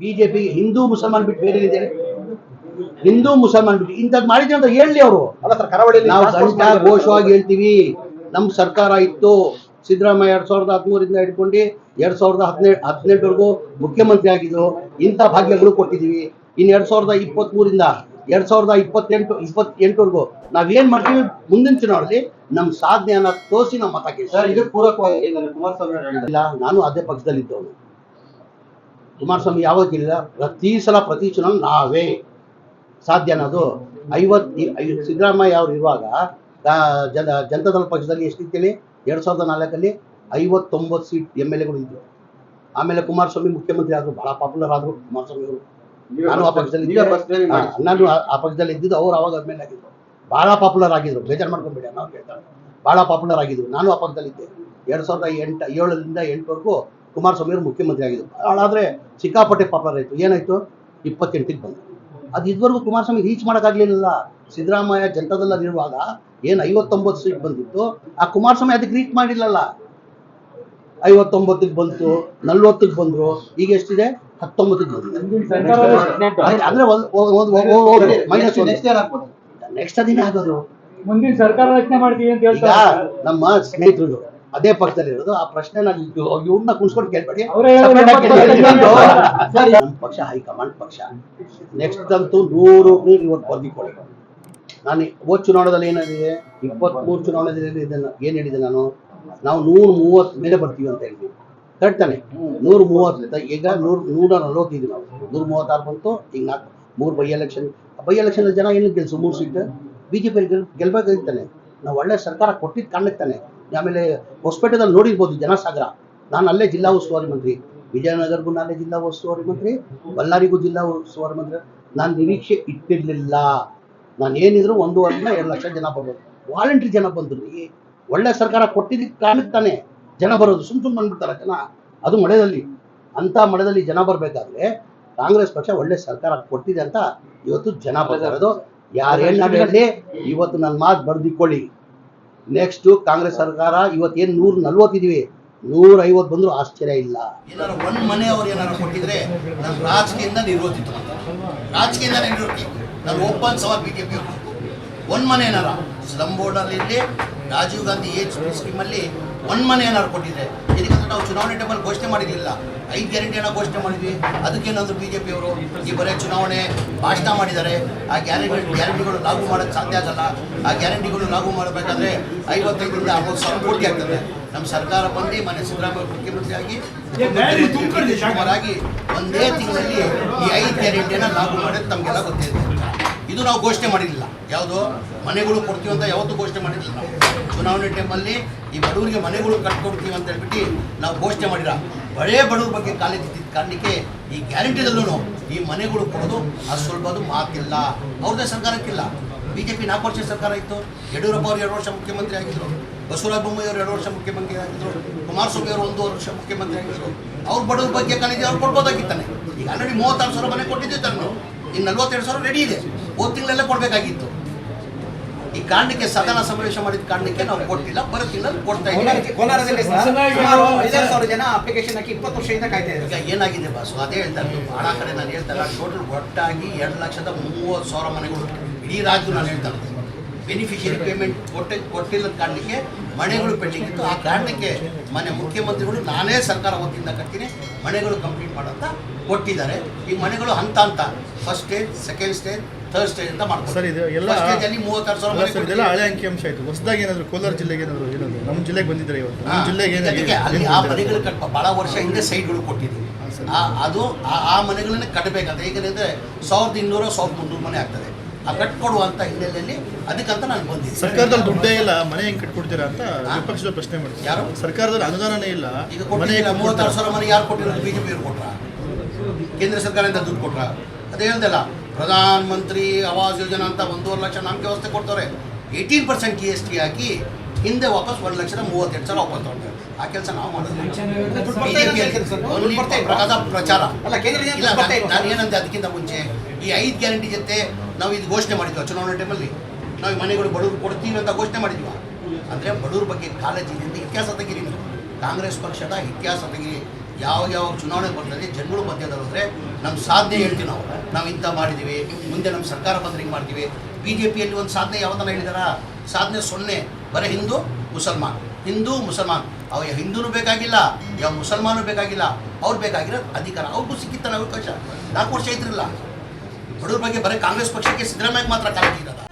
ಬಿಜೆಪಿಗೆ ಹಿಂದೂ ಮುಸಲ್ಮಾನ್ ಬಿಟ್ಟು ಬೇರೆ ಇದೆ ಹಿಂದೂ ಮುಸಲ್ಮಾನ್ ಬಿಟ್ಟು. ಇಂಥದ್ದು ಮಾಡಿದ್ರೆ ಅಂತ ಹೇಳಿ ಅವರು. ಅಲ್ಲ ಸರ್ ಕರಾವಳಿಯಲ್ಲಿ ನಾವು ಗಂಟ. ಘೋಷವಾಗಿ ಹೇಳ್ತೀವಿ. ನಮ್ಮ ಸರ್ಕಾರ ಇತ್ತು. ಸಿದ್ದರಾಮಯ್ಯ ಎರಡ್ ಸಾವಿರದ ಹದಿಮೂರಿಂದ ಹಿಡ್ಕೊಂಡು ಎರಡ್ ಸಾವಿರದ ಹದಿನೆಂಟು ಹದಿನೆಂಟವರೆಗೂ ಮುಖ್ಯಮಂತ್ರಿ ಆಗಿದ್ದು ಇಂಥ ಭಾಗ್ಯಗಳು ಕೊಟ್ಟಿದ್ದೀವಿ. ಇನ್ನು ಎರಡ್ ಸಾವಿರದ ಇಪ್ಪತ್ತ್ ಮೂರಿಂದ ಎರಡ್ ಸಾವಿರದ ಇಪ್ಪತ್ತೆಂಟು ಇಪ್ಪತ್ತೆಂಟವರೆಗೂ ನಾವೇನ್ ಮಾಡ್ತೀವಿ? ಮುಂದಿನ ಚುನಾವಣೆಯಲ್ಲಿ ನಮ್ಮ ಸಾಧನೆಯನ್ನ ತೋರಿಸಿ ನಮ್ಮ ಮತ ಕೇಳಿ ಸರ್ ಇದು ಪೂರಕವಾಗಿ ಕುಮಾರಸ್ವಾಮಿ ಇಲ್ಲ ನಾನು ಅದೇ ಪಕ್ಷದಲ್ಲಿದ್ದವನು. ಕುಮಾರಸ್ವಾಮಿ ಯಾವಾಗ ಇಲ್ಲ ಪ್ರತಿ ಸಲ ಪ್ರತಿ ಚುನಾವಣೆ ನಾವೇ. ಸಾಧ್ಯ ಅನ್ನೋದು ಐವತ್ ಈ- ಐ- ಸಿದ್ದರಾಮಯ್ಯ ಅವರು ಇರುವಾಗ ಜನ ಜನತಾದಳ ಪಕ್ಷದಲ್ಲಿ ಎಷ್ಟಿತ್ತೇಳಿ ಎರಡು ಸಾವಿರದ ನಾಲ್ಕಲ್ಲಿ ಐವತ್ತೊಂಬತ್ತು ಸೀಟ್ ಎಂ ಎಲ್ ಎಗಳು ಇದ್ದರು ಆಮೇಲೆ ಕುಮಾರಸ್ವಾಮಿ ಮುಖ್ಯಮಂತ್ರಿ ಆದರು ಬಹಳ ಪಾಪ್ಯುಲರ್ ಆದ್ರು ಕುಮಾರಸ್ವಾಮಿ ಅವರು. ನಾನು ಆ ಪಕ್ಷದಲ್ಲಿ. ನಾನು ಆ- ಪಕ್ಷದಲ್ಲಿ ಇದ್ದಿದ್ದು ಅವರು ಅವಾಗ ಎಂ ಎಲ್ ಆಗಿದ್ರು. ಬಹಳ ಪಾಪ್ಯುಲರ್ ಆಗಿದ್ರು. ಬೇಜಾರು ಮಾಡ್ಕೊಂಬೇಡಿ ಅನ್ನೋ ಕೇಳ್ತಾರೆ. ಬಹಳ ಪಾಪ್ಯುಲರ್ ಆಗಿದ್ರು. ನಾನು ಆ ಪಕ್ಷದಲ್ಲಿ ಇದ್ದೆ. ಎರಡ್ ಸಾವಿರದ ಎಂಟು ಏಳರಿಂದ ಎಂಟವರೆಗೂ ಕುಮಾರಸ್ವಾಮಿ ಅವರು ಮುಖ್ಯಮಂತ್ರಿ ಆಗಿದ್ದರು ಹಾಳಾದ್ರೆ ಸಿಕ್ಕಾಪಟ್ಟೆ ಪಾಪ್ಯುಲರ್ ಆಯಿತು. ಏನಾಯ್ತು? ಇಪ್ಪತ್ತೆಂಟಿಗೆ ಬಂತು ಅದು ಇದುವರೆಗೂ ಕುಮಾರಸ್ವಾಮಿ ರೀಚ್ ಮಾಡೋಕ್ಕಾಗಲಿಲ್ಲ. ಸಿದ್ದರಾಮಯ್ಯ ಜನತಾದಲ್ಲ ಇರುವಾಗ ಏನು ಐವತ್ತೊಂಬತ್ತು ಸೀಟ್ ಬಂದಿತ್ತು ಆ ಕುಮಾರಸ್ವಾಮಿ ಅದಕ್ಕೆ ರೀಚ್ ಮಾಡಿಲ್ಲಲ್ಲ. ಐವತ್ತೊಂಬತ್ತಕ್ಕೆ ಬಂತು ನಲ್ವತ್ತಕ್ಕೆ ಬಂದ್ರು ಈಗ ಎಷ್ಟಿದೆ? ಹತ್ತೊಂಬತ್ತಿಗೆ ಬಂತು ಅಂದರೆ ಮೈನಸ್? ನೆಕ್ಸ್ಟ್ ಅದಿನೇ ಆಗೋದು ಮುಂದಿನ ಸರ್ಕಾರ ರಚನೆ ಮಾಡ್ತೀವಿ ಅಂತ ಹೇಳ್ತಾರೆ. ನಮ್ಮ ಸ್ನೇಹಿತರು ಅದೇ ಪಕ್ಷದಲ್ಲಿ ಇರೋದು. ಆ ಪ್ರಶ್ನೆ ನಾನು ಇವ್ರನ್ನ ಕುಣಿಸ್ಕೊಂಡು ಕೇಳ್ಬೇಡಿ. ನಮ್ಮ ಪಕ್ಷ. ಹೈಕಮಾಂಡ್ ಪಕ್ಷ. ನೆಕ್ಸ್ಟ್ ಅಂತೂ ನೂರು ಇವತ್ತು ಬರ್ದಿಕೊಳ್ಳಿ ನಾನು ಹೋದ್ ಚುನಾವಣೆದಲ್ಲಿ ಏನಿದೆ? ಇಪ್ಪತ್ಮೂರು ಚುನಾವಣೆದಲ್ಲಿ ಇದನ್ನ ಏನ್ ಹೇಳಿದೆ ನಾನು? ನಾವು ನೂರ ಮೂವತ್ತು ಮೇಲೆ ಬರ್ತೀವಿ ಅಂತ ಹೇಳಿದ್ವಿ. ಕರೆಕ್ಟ್ ತಾನೆ? ನೂರ ಮೂವತ್ತು ಈಗ ನೂರ ನೂರ ನಲವತ್ತೈದು ನಾವು. ನೂರ ಮೂವತ್ತಾರು ಬಂತು ಈಗ ನಾಲ್ಕು ಮೂರು ಬೈ ಎಲೆಕ್ಷನ್ ಬೈ ಎಲೆಕ್ಷನ್ ಜನ ಏನು ಗೆಲ್ಸು? ಮೂರು ಸೀಟ್ ಬಿಜೆಪಿ ಗೆಲ್ ಗೆಲ್ಬೇಕಾಗಿತ್ತಾನೆ ನಾವು ಒಳ್ಳೆ ಸರ್ಕಾರ ಕೊಟ್ಟಿದ್ದು ಕಾಣಕ್ತಾನೆ ಆಮೇಲೆ ಹೊಸಪೇಟೆದಲ್ಲಿ ನೋಡಿರ್ಬೋದು ಜನಸಾಗರ. ನಾನು ಅಲ್ಲೇ ಜಿಲ್ಲಾ ಉಸ್ತುವಾರಿ ಮಂತ್ರಿ. ವಿಜಯನಗರಗೂ ನಾನೇ ಜಿಲ್ಲಾ ಉಸ್ತುವಾರಿ ಮಂತ್ರಿ. ಬಳ್ಳಾರಿಗೂ ಜಿಲ್ಲಾ ಉಸ್ತುವಾರಿ ಮಂತ್ರಿ. ನಾನು ನಿರೀಕ್ಷೆ ಇಟ್ಟಿರ್ಲಿಲ್ಲ. ನಾನು ಏನಿದ್ರು ಒಂದೂವರೆಯಿಂದ ಎರಡು ಲಕ್ಷ ಜನ ಬರ್ಬೋದು. ವಾಲಂಟ್ರಿ ಜನ ಬಂದರು. ಈ ಒಳ್ಳೆ ಸರ್ಕಾರ ಕೊಟ್ಟಿದ್ದಕ್ಕೆ ಕಾರಣಕ್ಕೆ ತಾನೆ ಜನ ಬರೋದು. ಸುಮ್ ಸುಮ್ ಬಂದ್ಬಿಡ್ತಾರೆ ಜನ. ಅದು ಮಳೆಯಲ್ಲಿ ಅಂತ ಮಳೆದಲ್ಲಿ ಜನ ಬರಬೇಕಾದ್ರೆ ಕಾಂಗ್ರೆಸ್ ಪಕ್ಷ ಒಳ್ಳೆ ಸರ್ಕಾರ ಕೊಟ್ಟಿದೆ ಅಂತ ಇವತ್ತು ಜನ ಬರ್ತಿರೋದು ಯಾರೇನ್ ಯಾರೇನಾಗಲಿ ಇವತ್ತು ನನ್ನ ಮಾತು ಬರ್ದಿಕೊಳ್ಳಿ. ನೆಕ್ಸ್ಟ್ ಕಾಂಗ್ರೆಸ್ ಸರ್ಕಾರ ಇವತ್ತೇನು ನೂರ ನಲ್ವತ್ತಿದೀವಿ. ನೂರ ಐವತ್ತು ಬಂದ್ರು ಆಶ್ಚರ್ಯ ಇಲ್ಲ. ಏನಾದ್ರು ಒಂದ್ ಮನೆ ಅವ್ರು ಏನಾರು ಕೊಟ್ಟಿದ್ರೆ ನಾನು ರಾಜಕೀಯದಿಂದ ನಿರ್ವಹಿಸಿತು ರಾಜಕೀಯದಿಂದ ನಿರ್ವಹಿ ನಾನು ಓಪನ್ ಸವಾಲ್ ಬಿಜೆಪಿ ಒಂದ್ ಮನೆ ಏನಾರ. ಸ್ಲಂ ಬೋರ್ಡ್ ಇರ್ಲಿ, ರಾಜೀವ್ ಗಾಂಧಿ ಏಜ್ ಸ್ಕೀಮ್ ಅಲ್ಲಿ ಒಂದ್ ಮನೆ ಏನಾದ್ರು ಕೊಟ್ಟಿದ್ರೆ ಇದಕ್ಕೆ ನಾವು ಚುನಾವಣೆ ಟೈಮಲ್ಲಿ ಘೋಷಣೆ ಮಾಡಿರಲಿಲ್ಲ. ಐದು ಗ್ಯಾರಂಟಿ ಏನೋ ಘೋಷಣೆ ಮಾಡಿದ್ವಿ. ಅದಕ್ಕೇನಾದ್ರು ಬಿಜೆಪಿ ಅವರು ಈ ಬರೀ ಚುನಾವಣೆ ಭಾಷಣ ಮಾಡಿದ್ದಾರೆ. ಆ ಗ್ಯಾರಂಟಿ ಗ್ಯಾರಂಟಿಗಳು ಲಾಗು ಮಾಡೋಕ್ಕೆ ಸಾಧ್ಯ ಆಗಲ್ಲ. ಆ ಗ್ಯಾರಂಟಿಗಳು ಲಾಗು ಮಾಡಬೇಕಾದ್ರೆ ಐವತ್ತೈದರಿಂದ ಅರವತ್ತು ಸಾವಿರ ಕೋಟಿ ಆಗ್ತದೆ. ನಮ್ಮ ಸರ್ಕಾರ ಬಂದು ಮನೆ ಸಿದ್ದರಾಮಯ್ಯ ಮುಖ್ಯಮಂತ್ರಿ ಆಗಿ ಆಗಿ ಒಂದೇ ತಿಂಗಳಲ್ಲಿ ಈ ಐದು ಗ್ಯಾರಂಟಿಯನ್ನು ಲಾಗು ಮಾಡೋದು ತಮಗೆಲ್ಲ ಗೊತ್ತಿದೆ. ಇದು ನಾವು ಘೋಷಣೆ ಮಾಡಿರಲಿಲ್ಲ. ಯಾವುದು? ಮನೆಗಳು ಕೊಡ್ತೀವಿ ಅಂತ ಯಾವತ್ತು ಘೋಷಣೆ ಮಾಡಿರಲಿಲ್ಲ ನಾವು. ಚುನಾವಣೆ ಟೈಮಲ್ಲಿ ಈ ಬಡವರಿಗೆ ಮನೆಗಳು ಕಟ್ಕೊಡ್ತೀವಿ ಅಂತ ಹೇಳ್ಬಿಟ್ಟು ನಾವು ಘೋಷಣೆ ಮಾಡಿರ ಬಳೆ ಬಡವ್ರ ಬಗ್ಗೆ ಕಾಲೇಜಿದ್ದ ಕಾರಣಕ್ಕೆ ಈ ಗ್ಯಾರಂಟಿದಲ್ಲೂ ಈ ಮನೆಗಳು ಕೊಡೋದು ಅದು ಸ್ವಲ್ಪ ಅದು ಮಾತಿಲ್ಲ. ಅವ್ರದ್ದೇ ಸರ್ಕಾರಕ್ಕಿಲ್ಲ. ಬಿ ಜೆ ಪಿ ನಾಲ್ಕು ವರ್ಷ ಸರ್ಕಾರ ಇತ್ತು. ಯಡಿಯೂರಪ್ಪ ಅವರು ಎರಡು ವರ್ಷ ಮುಖ್ಯಮಂತ್ರಿ ಆಗಿದ್ದರು ಬಸವರಾಜ ಬೊಮ್ಮಾಯಿ ಅವರು ಎರಡು ವರ್ಷ ಮುಖ್ಯಮಂತ್ರಿ ಆಗಿದ್ದರು ಕುಮಾರಸ್ವಾಮಿ ಅವರು ಒಂದು ವರ್ಷ ಮುಖ್ಯಮಂತ್ರಿ ಆಗಿದ್ದರು ಅವ್ರು ಬಡವ್ರ ಬಗ್ಗೆ ಕಾಲಿದ್ದೆ ಅವ್ರು ಕೊಡ್ಬೋದಾಗಿತ್ತಾನೆ. ಈಗ ಆಲ್ರೆಡಿ ಮೂವತ್ತಾರು ಸಾವಿರ ಮನೆ ಕೊಟ್ಟಿದ್ದೆ ತಾನು. ಇನ್ನು ನಲ್ವತ್ತೆರಡು ಸಾವಿರ ರೆಡಿ ಇದೆ. ಹೋದ ತಿಂಗಳೆಲ್ಲ ಕೊಡಬೇಕಾಗಿತ್ತು. ಈ ಕಾರಣಕ್ಕೆ ಸದನ ಸಮಾವೇಶ ಮಾಡಿದ ಕಾರಣಕ್ಕೆ ನಾವು ಕೊಟ್ಟಿಲ್ಲ ಬರೋ ತಿಂಗಳಲ್ಲಿ ಕೊಡ್ತಾ ಇದ್ದೀವಿ. ಜನ ಅಪ್ಲಿಕೇಶನ್ ಹಾಕಿ ಇಪ್ಪತ್ತು ವರ್ಷದಿಂದ ಕಾಯ್ತಾ ಇದ್ದಾರೆ ಈಗ ಏನಾಗಿದೆ ಬಾಸು ಅದೇ ಹೇಳ್ತಾರೆ ಬಹಳ ಭಾಳ ಕಡೆ ನಾನು ಹೇಳ್ತಾರೆ ಇಲ್ಲ ಟೋಟಲ್ ಒಟ್ಟಾಗಿ ಎರಡು ಲಕ್ಷದ ಮೂವತ್ತು ಸಾವಿರ ಮನೆಗಳು ಇಡೀ ರಾಜ್ಯ ನಾನು ಹೇಳ್ತಾ ಇರೋದು. ಬೆನಿಫಿಷಿಯರಿ ಪೇಮೆಂಟ್ ಕೊಟ್ಟೆ ಕೊಟ್ಟಿಲ್ಲದ ಕಾರಣಕ್ಕೆ ಮನೆಗಳು ಪೆಂಡಿಂಗ್ ಇತ್ತು ಆ ಕಾರಣಕ್ಕೆ ಮನೆ ಮುಖ್ಯಮಂತ್ರಿಗಳು ನಾನೇ ಸರ್ಕಾರ ವತಿಯಿಂದ ಕಟ್ತೀನಿ ಮನೆಗಳು ಕಂಪ್ಲೀಟ್ ಮಾಡೋಂಥ ಕೊಟ್ಟಿದ್ದಾರೆ. ಈ ಮನೆಗಳು ಹಂತ ಹಂತ first stage second stage third stage ಅಂತ ಮಾಡ್ತಾರೆ ಸರ್, ಇದು ಎಲ್ಲ- ಮೂವತ್ತಾರು ಸಾವಿರ ಸರ್ ಇದೆಲ್ಲ. ಹಳೆ ಅಂಕಿಅಂಶ ಆಯ್ತು. ಹೊಸದಾಗಿ ಏನಾದ್ರು ಕೋಲಾರ ಜಿಲ್ಲೆಗೆ ಏನಾದ್ರು ಏನಾದ್ರು? ನಮ್ಮ ಜಿಲ್ಲೆಗೆ ಬಂದಿದ್ದಾರೆ ಇವತ್ತು. ನಮ್ಮ ಜಿಲ್ಲೆಗೆ ಏನಾಗಿದೆ ಅಲ್ಲಿ ಆ? ಮನೆಗಳು ಕಟ್ಟ ಭಾಳ ವರ್ಷ ಹಿಂದೆ ಸೈಟ್ಗಳು ಕೊಟ್ಟಿದ್ದೀವಿ ಆ ಅದು ಆ- ಮನೆಗಳನ್ನೇ ಕಟ್ಬೇಕಾದ್ರೆ ಏಕೆಂದರೆ ಸಾವಿರದ ಇನ್ನೂರು ಸಾವಿರದ ಮುನ್ನೂರು ಮನೆ ಆಗ್ತದೆ. ಆ ಕಟ್ಕೊಡುವಂಥ ಹಿನ್ನೆಲೆಯಲ್ಲಿ ಅದಕ್ಕಂತ ನಾನು ಬಂದಿದ್ದೆ ಸರ್ಕಾರದಲ್ಲಿ ದುಡ್ಡೇ ಇಲ್ಲ ಮನೆ ಹೆಂಗ್ ಕಟ್ಕೊಡ್ತೀರಾ ಅಂತ? ವಿಪಕ್ಷದ ಪ್ರಶ್ನೆ ಮಾಡ್ತಾರೆ ಯಾರು? ಸರ್ಕಾರದಲ್ಲಿ ಅನುದಾನನೇ ಇಲ್ಲ. ಈಗ ಮೂವತ್ತಾರು? ಸಾವಿರ ಮನೆ ಯಾರು ಕೊಟ್ಟಿರೋದು? ಬಿ ಜೆ ಪಿಯವ್ರು ಕೊಟ್ರ? ಕೇಂದ್ರ ಸರ್ಕಾರದಿಂದ ದುಡ್ಡು ಕೊಟ್ರ? ಅದೇ ಹೇಳ್ದಲ್ಲ ಪ್ರಧಾನ ಮಂತ್ರಿ ಆವಾಸ್ ಯೋಜನಾ ಅಂತ ಒಂದೂವರೆ ಲಕ್ಷ ನಮ್ಗೆ ವ್ಯವಸ್ಥೆ ಕೊಡ್ತಾರೆ eighteen percent G S T ಹಾಕಿ ಹಿಂದೆ ವಾಪಸ್ ಒಂದು ಲಕ್ಷದ ಮೂವತ್ತೆರಡು ಸಾವಿರ ವಾಪಸ್ ತೊಗೊಂಡ್ರೆ. ಆ ಕೆಲಸ ನಾವು ಮಾಡಿದ್ವಿ ಪ್ರಚಾರ. ಇಲ್ಲ ನಾನು- ಏನಂದೆ ಅದಕ್ಕಿಂತ ಮುಂಚೆ ಈ ಐದು ಗ್ಯಾರಂಟಿ ಜೊತೆ ನಾವು ಇದು ಘೋಷಣೆ ಮಾಡಿದ್ವಿ ಚುನಾವಣೆ ಟೈಮಲ್ಲಿ ನಾವು ಈ ಮನೆಗಳು ಬಡವರು ಕೊಡ್ತೀವಿ ಅಂತ ಘೋಷಣೆ ಮಾಡಿದ್ವಿ. ಅಂದರೆ ಬಡವ್ರ ಬಗ್ಗೆ ಕಾಳಜಿ ಇತಿಹಾಸ ತೆಗಿರಿ ನೀವು. ಕಾಂಗ್ರೆಸ್ ಪಕ್ಷದ ಇತಿಹಾಸ ತೆಗೀರಿ. ಯಾವ ಯಾವ ಚುನಾವಣೆ ಬರ್ತದೆ ಜನಗಳು ಹೋದರೆ ನಮ್ಮ ಸಾಧನೆ ಹೇಳ್ತೀವಿ ನಾವು. ನಾವು ಇಂಥ ಮಾಡಿದ್ದೀವಿ ಮುಂದೆ ನಮ್ಮ ಸರ್ಕಾರ ಬಂದರೆ ಹಿಂಗೆ ಮಾಡ್ತೀವಿ. ಬಿ ಜೆ ಪಿಯಲ್ಲಿ ಒಂದು ಸಾಧನೆ ಯಾವ್ದನ್ನ ಹೇಳಿದಾರ? ಸಾಧನೆ ಸೊನ್ನೆ. ಬರೀ ಹಿಂದೂ, ಮುಸಲ್ಮಾನ್. ಹಿಂದೂ, ಮುಸಲ್ಮಾನ್. ಅವ ಹಿಂದೂನು ಬೇಕಾಗಿಲ್ಲ ಯಾವ ಮುಸಲ್ಮಾನು ಬೇಕಾಗಿಲ್ಲ. ಅವ್ರು ಬೇಕಾಗಿರೋ ಅಧಿಕಾರ, ಅವ್ರಿಗೂ ಸಿಕ್ಕಿತ್ತಲ್ಲ ಅವಕಾಶ. ನಾಲ್ಕು ವರ್ಷ ಇದ್ರಿಲ್ಲ ಬಡವ್ರ ಬಗ್ಗೆ ಬರೀ ಕಾಂಗ್ರೆಸ್ ಪಕ್ಷಕ್ಕೆ ಸಿದ್ದರಾಮಯ್ಯ ಮಾತ್ರ ಇರೋದ